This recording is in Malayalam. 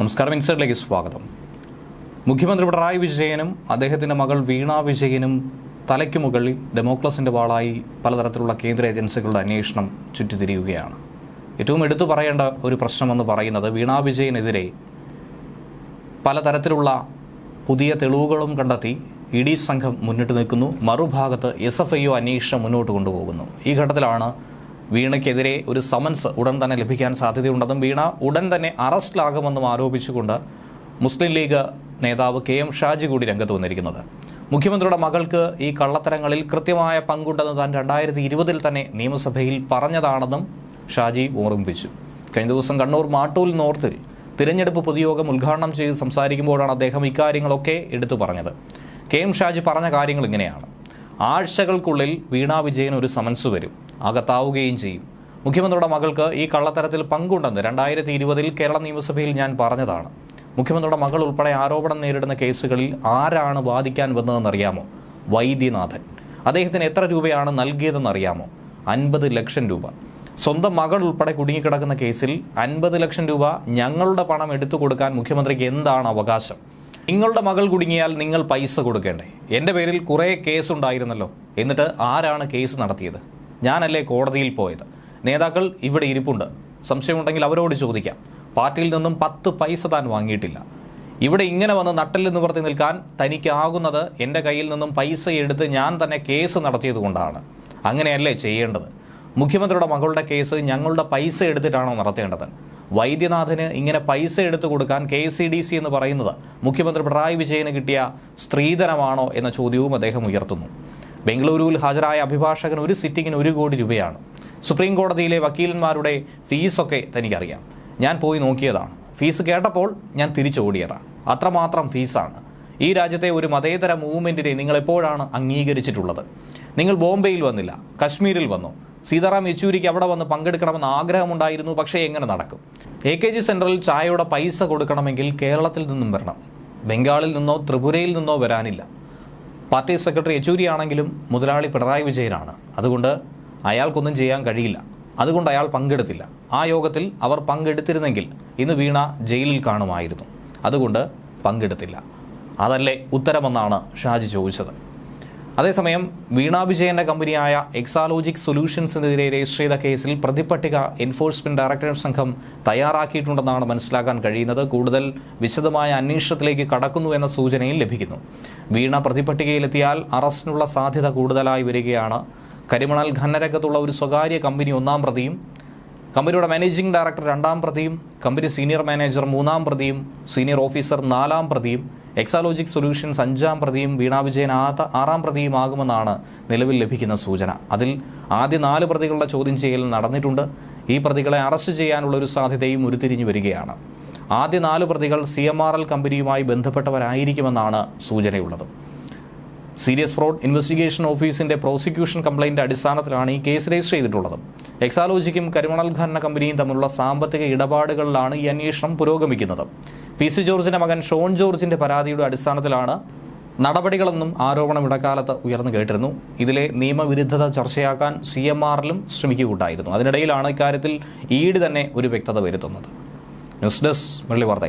നമസ്കാരം ഇൻസൈഡിലേക്ക് സ്വാഗതം. മുഖ്യമന്ത്രി പിണറായി വിജയനും അദ്ദേഹത്തിന്റെ മകൾ വീണ വിജയനും തലയ്ക്ക് മുകളിൽ ഡെമോക്രസിന്റെ വാളായി പലതരത്തിലുള്ള കേന്ദ്ര ഏജൻസികളുടെ അന്വേഷണം ചുറ്റിത്തിരിയുകയാണ്. ഏറ്റവും എടുത്തു പറയേണ്ട ഒരു പ്രശ്നമെന്ന് പറയുന്നത് വീണ വിജയനെതിരെ പലതരത്തിലുള്ള പുതിയ തെളിവുകളും കണ്ടെത്തി ഇ ഡി സംഘം മുന്നിട്ട് നിൽക്കുന്നു. മറുഭാഗത്ത് എസ് എഫ് ഐ ഒ അന്വേഷണം മുന്നോട്ട് കൊണ്ടുപോകുന്നു. ഈ ഘട്ടത്തിലാണ് വീണയ്ക്കെതിരെ ഒരു സമൻസ് ഉടൻ തന്നെ ലഭിക്കാൻ സാധ്യതയുണ്ടെന്നും വീണ ഉടൻ തന്നെ അറസ്റ്റിലാകുമെന്നും ആരോപിച്ചുകൊണ്ട് മുസ്ലിം ലീഗ് നേതാവ് കെ എം ഷാജി കൂടി രംഗത്ത് വന്നിരിക്കുന്നത്. മുഖ്യമന്ത്രിയുടെ മകൾക്ക് ഈ കള്ളത്തരങ്ങളിൽ കൃത്യമായ പങ്കുണ്ടെന്ന് താൻ രണ്ടായിരത്തി ഇരുപതിൽ തന്നെ നിയമസഭയിൽ പറഞ്ഞതാണെന്നും ഷാജി ഓർമ്മിപ്പിച്ചു. കഴിഞ്ഞ ദിവസം കണ്ണൂർ മാട്ടൂൽ നോർത്തിൽ തിരഞ്ഞെടുപ്പ് പൊതുയോഗം ഉദ്ഘാടനം ചെയ്ത് സംസാരിക്കുമ്പോഴാണ് അദ്ദേഹം ഇക്കാര്യങ്ങളൊക്കെ എടുത്തു പറഞ്ഞത്. കെ എം ഷാജി പറഞ്ഞ കാര്യങ്ങൾ ഇങ്ങനെയാണ്. ആഴ്ചകൾക്കുള്ളിൽ വീണാ വിജയൻ ഒരു സമൻസ് വരും. അകത്താവുകയും ചെയ്യും. മുഖ്യമന്ത്രിയുടെ മകൾക്ക് ഈ കള്ളത്തരത്തിൽ പങ്കുണ്ടെന്ന് രണ്ടായിരത്തി ഇരുപതിൽ കേരള നിയമസഭയിൽ ഞാൻ പറഞ്ഞതാണ്. മുഖ്യമന്ത്രിയുടെ മകൾ ഉൾപ്പെടെ ആരോപണം നേരിടുന്ന കേസുകളിൽ ആരാണ് വാദിക്കാൻ വന്നതെന്നറിയാമോ? വൈദ്യനാഥൻ. അദ്ദേഹത്തിന് എത്ര രൂപയാണ് നൽകിയതെന്നറിയാമോ? അൻപത് ലക്ഷം രൂപ. സ്വന്തം മകൾ ഉൾപ്പെടെ കുടുങ്ങിക്കിടക്കുന്ന കേസിൽ അൻപത് ലക്ഷം രൂപ ഞങ്ങളുടെ പണം എടുത്തു കൊടുക്കാൻ മുഖ്യമന്ത്രിക്ക് എന്താണ് അവകാശം? നിങ്ങളുടെ മകൾ കുടുങ്ങിയാൽ നിങ്ങൾ പൈസ കൊടുക്കേണ്ടേ? എന്റെ പേരിൽ കുറേ കേസുണ്ടായിരുന്നല്ലോ. എന്നിട്ട് ആരാണ് കേസ് നടത്തിയത്? ഞാനല്ലേ കോടതിയിൽ പോയത്? നേതാക്കൾ ഇവിടെ ഇരിപ്പുണ്ട്. സംശയമുണ്ടെങ്കിൽ അവരോട് ചോദിക്കാം. പാർട്ടിയിൽ നിന്നും പത്ത് പൈസ താൻ വാങ്ങിയിട്ടില്ല. ഇവിടെ ഇങ്ങനെ വന്ന് നട്ടിൽ നിവർത്തി നിൽക്കാൻ തനിക്കാകുന്നത് എന്റെ കയ്യിൽ നിന്നും പൈസ എടുത്ത് ഞാൻ തന്നെ കേസ് നടത്തിയത് കൊണ്ടാണ്. അങ്ങനെയല്ലേ ചെയ്യേണ്ടത്? മുഖ്യമന്ത്രിയുടെ മകളുടെ കേസ് ഞങ്ങളുടെ പൈസ എടുത്തിട്ടാണോ നടത്തേണ്ടത്? വൈദ്യനാഥന് ഇങ്ങനെ പൈസ എടുത്തു കൊടുക്കാൻ കെ സി ഡി സി എന്ന് പറയുന്നത് മുഖ്യമന്ത്രി പിണറായി വിജയന് കിട്ടിയ സ്ത്രീധനമാണോ എന്ന ചോദ്യവും അദ്ദേഹം ഉയർത്തുന്നു. ബംഗളൂരുവിൽ ഹാജരായ അഭിഭാഷകൻ ഒരു സിറ്റിങ്ങിന് ഒരു കോടി രൂപയാണ്. സുപ്രീം കോടതിയിലെ വക്കീലന്മാരുടെ ഫീസൊക്കെ തനിക്കറിയാം. ഞാൻ പോയി നോക്കിയതാണ്. ഫീസ് കേട്ടപ്പോൾ ഞാൻ തിരിച്ചോടിയതാണ് അത്രമാത്രം ഫീസാണ്. ഈ രാജ്യത്തെ ഒരു മതേതര മൂവ്മെന്റിനെ നിങ്ങൾ എപ്പോഴാണ് അംഗീകരിച്ചിട്ടുള്ളത്? നിങ്ങൾ ബോംബെയിൽ വന്നില്ല കശ്മീരിൽ വന്നു? സീതാറാം യെച്ചൂരിക്ക് അവിടെ വന്ന് പങ്കെടുക്കണമെന്ന് ആഗ്രഹമുണ്ടായിരുന്നു പക്ഷേ എങ്ങനെ നടക്കും? എ കെ ജി സെൻട്രലിൽ ചായയുടെ പൈസ കൊടുക്കണമെങ്കിൽ കേരളത്തിൽ നിന്നും വരണം. ബംഗാളിൽ നിന്നോ ത്രിപുരയിൽ നിന്നോ വരാനില്ല. പാർട്ടി സെക്രട്ടറി യെച്ചൂരി ആണെങ്കിലും മുതലാളി പിണറായി വിജയനാണ്. അതുകൊണ്ട് അയാൾക്കൊന്നും ചെയ്യാൻ കഴിയില്ല. അതുകൊണ്ട് അയാൾ പങ്കെടുത്തില്ല. ആ യോഗത്തിൽ അവർ പങ്കെടുത്തിരുന്നെങ്കിൽ ഇന്ന് വീണ ജയിലിൽ കാണുമായിരുന്നു. അതുകൊണ്ട് പങ്കെടുത്തില്ല. അതല്ലേ ഉത്തരമെന്നാണ് ഷാജി ചോദിച്ചത്. അതേസമയം വീണ വിജയന്റെ കമ്പനിയായ എക്സാലോജിക് സൊല്യൂഷൻസിനെതിരെ രജിസ്റ്റർ ചെയ്ത കേസിൽ പ്രതിപട്ടിക എൻഫോഴ്സ്മെന്റ് ഡയറക്ടറേറ്റ് സംഘം തയ്യാറാക്കിയിട്ടുണ്ടെന്നാണ് മനസ്സിലാക്കാൻ കഴിയുന്നത്. കൂടുതൽ വിശദമായ അന്വേഷണത്തിലേക്ക് കടക്കുന്നു എന്ന സൂചനയും ലഭിക്കുന്നു. വീണ പ്രതിപട്ടികയിലെത്തിയാൽ അറസ്റ്റിനുള്ള സാധ്യത കൂടുതലായി വരികയാണ്. കരിമണൽ ഖനരംഗത്തുള്ള ഒരു സ്വകാര്യ കമ്പനി ഒന്നാം പ്രതിയും കമ്പനിയുടെ മാനേജിംഗ് ഡയറക്ടർ രണ്ടാം പ്രതിയും കമ്പനി സീനിയർ മാനേജർ മൂന്നാം പ്രതിയും സീനിയർ ഓഫീസർ നാലാം പ്രതിയും എക്സാലോജിക് സൊല്യൂഷൻസ് അഞ്ചാം പ്രതിയും വീണാ വിജയൻ ആത്ത ആറാം പ്രതിയുമാകുമെന്നാണ് നിലവിൽ ലഭിക്കുന്ന സൂചന. അതിൽ ആദ്യ നാല് പ്രതികളുടെ ചോദ്യം ചെയ്യൽ നടന്നിട്ടുണ്ട്. ഈ പ്രതികളെ അറസ്റ്റ് ചെയ്യാനുള്ള ഒരു സാധ്യതയും ഉരുത്തിരിഞ്ഞു വരികയാണ്. ആദ്യ നാല് പ്രതികൾ സി എം ആർ എൽ കമ്പനിയുമായി ബന്ധപ്പെട്ടവരായിരിക്കുമെന്നാണ് സൂചനയുള്ളത്. സീരിയസ് ഫ്രോഡ് ഇൻവെസ്റ്റിഗേഷൻ ഓഫീസിന്റെ പ്രോസിക്യൂഷൻ കംപ്ലൈന്റ് അടിസ്ഥാനത്തിലാണ് ഈ കേസ് രജിസ്റ്റർ ചെയ്തിട്ടുള്ളത്. എക്സാലോജിക്കും കരിമണൽ ഖനന കമ്പനിയും തമ്മിലുള്ള സാമ്പത്തിക ഇടപാടുകളിലാണ് ഈ അന്വേഷണം പുരോഗമിക്കുന്നത്. പി സി ജോർജിന്റെ മകൻ ഷോൺ ജോർജിന്റെ പരാതിയുടെ അടിസ്ഥാനത്തിലാണ് നടപടികളെന്നും ആരോപണം ഇടക്കാലത്ത് ഉയർന്നു കേട്ടിരുന്നു. ഇതിലെ നിയമവിരുദ്ധത ചർച്ചയാക്കാൻ സി എം ആറിലും ശ്രമിക്കുകയുണ്ടായിരുന്നു. അതിനിടയിലാണ് ഇക്കാര്യത്തിൽ ഈട് തന്നെ ഒരു വ്യക്തത വരുത്തുന്നത്. ന്യൂസ് ഡെസ്ക് മുരളി വാർത്ത